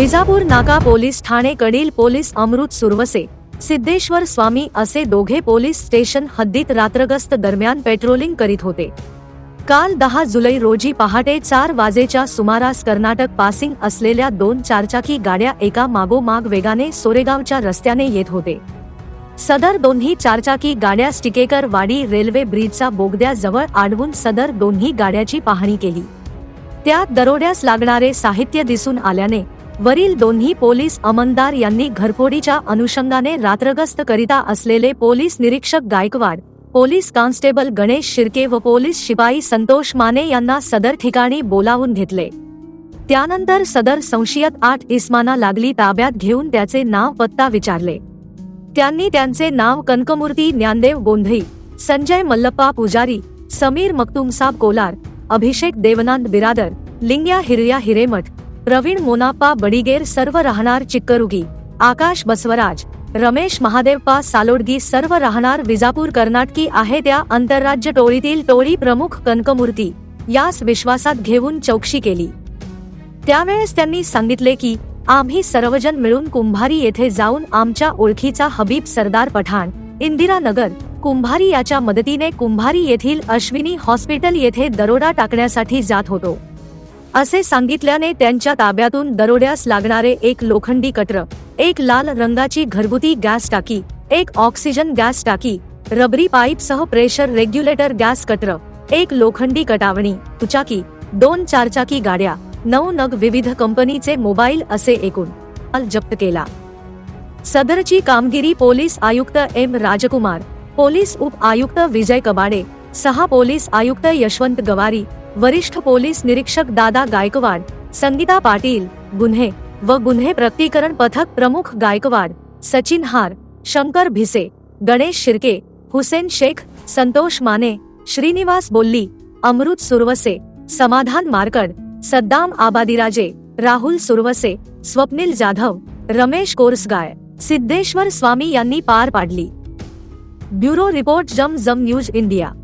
विजापूर नाका पोलीस ठाणेकडील पोलीस अमृत सुरवसे सिद्धेश्वर स्वामी असे दोघे पोलीस स्टेशन हद्दीत रात्रगस्त दरम्यान पेट्रोलिंग करीत होते. काल दहा जुलै रोजी पहाटे चार वाजेच्या सुमारास कर्नाटक पासिंग असलेल्या दोन चारचाकी गाड्या एका मागोमाग वेगाने सोरेगावच्या रस्त्याने येत होते. सदर दोन्ही चारचाकी गाड्या स्टिकेकर वाडी रेल्वे ब्रिजचा बोगद्याजवळ आडवून सदर दोन्ही गाड्याची पाहणी केली. त्यात दरोड्यास लागणारे साहित्य दिसून आल्याने वरील दोन्ही पोलीस अमनदार यांनी घरफोडीच्या अनुषंगाने रात्रगस्त करिता असलेले पोलीस निरीक्षक गायकवाड पोलीस कॉन्स्टेबल गणेश शिर्के व पोलीस शिपाई संतोष माने यांना सदर ठिकाणी बोलावून घेतले. त्यानंतर सदर संशयित आठ इस्माना लागली ताब्यात घेऊन त्याचे नाव पत्ता विचारले. त्यांनी त्यांचे नाव कनकमूर्ती ज्ञानदेव गोंधई संजय मल्लप्पा पुजारी समीर मक्तुमसाब कोलार अभिषेक देवनांद बिरादर लिंग्या हिरया हिरेमठ प्रवीण मोनाप्पा बडिगेर सर्व राहणार चिक्करुगी. आकाश बसवराज रमेश महादेवपा सालोडगी सर्व राहणार विजापूर कर्नाटकी आहे त्या आंतरराज्य टोळीतील टोळी प्रमुख कनकमूर्ती. यास विश्वासात घेऊन चौकशी केली. त्यावेळेस त्यांनी सांगितले की आम्ही सर्वजण मिळून कुंभारी येथे जाऊन आमच्या ओळखीचा हबीब सरदार पठाण इंदिरानगर कुंभारी याच्या मदतीने कुंभारी येथील अश्विनी हॉस्पिटल येथे दरोडा टाकण्यासाठी जात होतो. असे सांगितल्याने त्यांच्या ताब्यातून दरोड्यास लागणारे एक लोखंडी कटर एक लाल रंगाची घरगुती गॅस टाकी एक ऑक्सिजन गॅस टाकी रबरी पाईपसह प्रेशर रेग्युलेटर गॅस कटर एक लोखंडी कटावणी दुचाकी दोन चारचाकी गाड्या नऊ नग विविध कंपनीचे मोबाईल असे एकूण माल जप्त केला. सदरची कामगिरी पोलीस आयुक्त एम राजकुमार पोलीस उप आयुक्त विजय कबाडे सहा पोलीस आयुक्त यशवंत गवारी वरिष्ठ पोलीस निरीक्षक दादा गायकवाड, संगीता पाटील, गुन्हे व गुन्हे प्रकटीकरण पथक प्रमुख गायकवाड, सचिन हार, शंकर भिसे, गणेश शिर्के, हुसेन शेख, संतोष माने, श्रीनिवास बोल्ली, अमृत सुरवसे, समाधान मारकड, सद्दाम आबादीराजे, राहुल सुरवसे, स्वप्नील जाधव, रमेश कोरसगाय, सिद्धेश्वर स्वामी यांनी पार पाडली. ब्युरो रिपोर्ट जम जम न्यूज़ इंडिया.